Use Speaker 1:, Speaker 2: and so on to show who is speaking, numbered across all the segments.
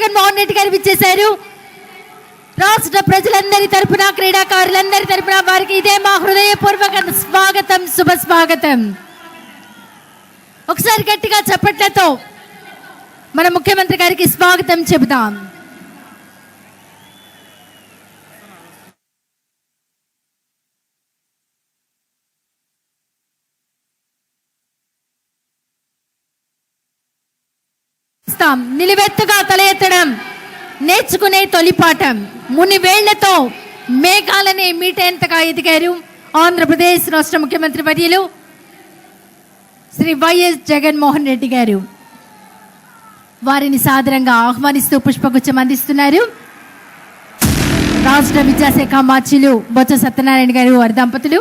Speaker 1: జగన్మోహన్ రెడ్డి గారు ఇచ్చేశారు రాష్ట్ర ప్రజలందరి తరపున క్రీడాకారులందరి తరపున వారికి ఇదే మా హృదయపూర్వక స్వాగతం శుభ స్వాగతం. ఒకసారి గట్టిగా చప్పట్లతో మన ముఖ్యమంత్రి గారికి స్వాగతం చెబుదాం. ఇస్తాం నిలువెత్తుగా తల ఎత్తడం నేర్చుకునే తొలిపాఠం. ముని వేళ్ళతో మేఘాలనే మీటేంతగా ఎదిగారు ఆంధ్రప్రదేశ్ రాష్ట్ర ముఖ్యమంత్రి వర్యులు శ్రీ వైఎస్ జగన్మోహన్ రెడ్డి గారు. వారిని సాదరంగా ఆహ్వానిస్తూ పుష్పగుచ్చం అందిస్తున్నారు. రాష్ట్ర విద్యాశాఖ మార్చిలు బొత్స సత్యనారాయణ గారు వారి దంపతులు.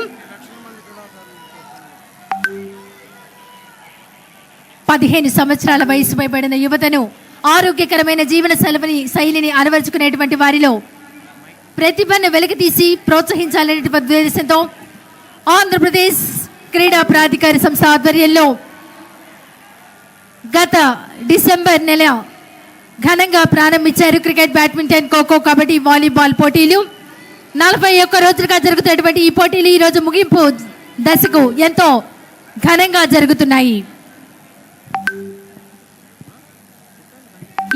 Speaker 1: పదిహేను సంవత్సరాల వయసు పైబడిన యువతను ఆరోగ్యకరమైన జీవన శైలిని శైలిని అలవరుచుకునేటువంటి వారిలో ప్రతిభను వెలికితీసి ప్రోత్సహించాలనే ఉద్దేశంతో ఆంధ్రప్రదేశ్ క్రీడా ప్రాధికార సంస్థ ఆధ్వర్యంలో గత డిసెంబర్ నెల ఘనంగా ప్రారంభించారు cricket badminton kho kho kabaddi volleyball పోటీలు. నలభై ఒక్క రోజులుగా జరుగుతున్నటువంటి ఈ పోటీలు ఈరోజు ముగింపు దశకు ఎంతో ఘనంగా జరుగుతున్నాయి.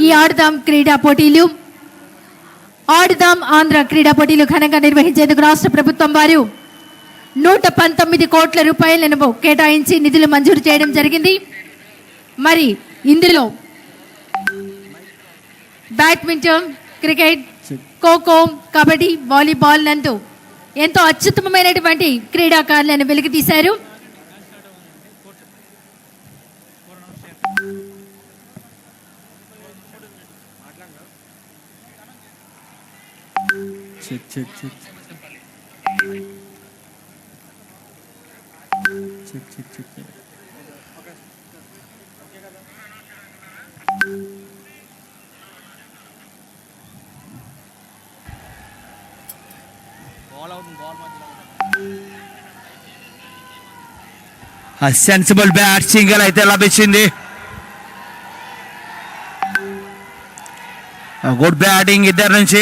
Speaker 1: ఈ ఆడుదాం క్రీడా పోటీలు. ఆడుదాం ఆంధ్ర క్రీడా పోటీలు ఘనంగా నిర్వహించేందుకు రాష్ట్ర ప్రభుత్వం వారు నూట పంతొమ్మిది కోట్ల రూపాయలను కేటాయించి నిధులు మంజూరు చేయడం జరిగింది. మరి ఇందులో badminton cricket kho kho kabaddi volleyball నందు ఎంతో అత్యుత్తమమైనటువంటి క్రీడాకారులను వెలికి
Speaker 2: check check check check check check sensible bat single అయితే లభించింది. గుడ్ బ్యాటింగ్ ఇద్దరు నుంచి.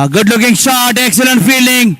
Speaker 2: A good looking shot, excellent fielding.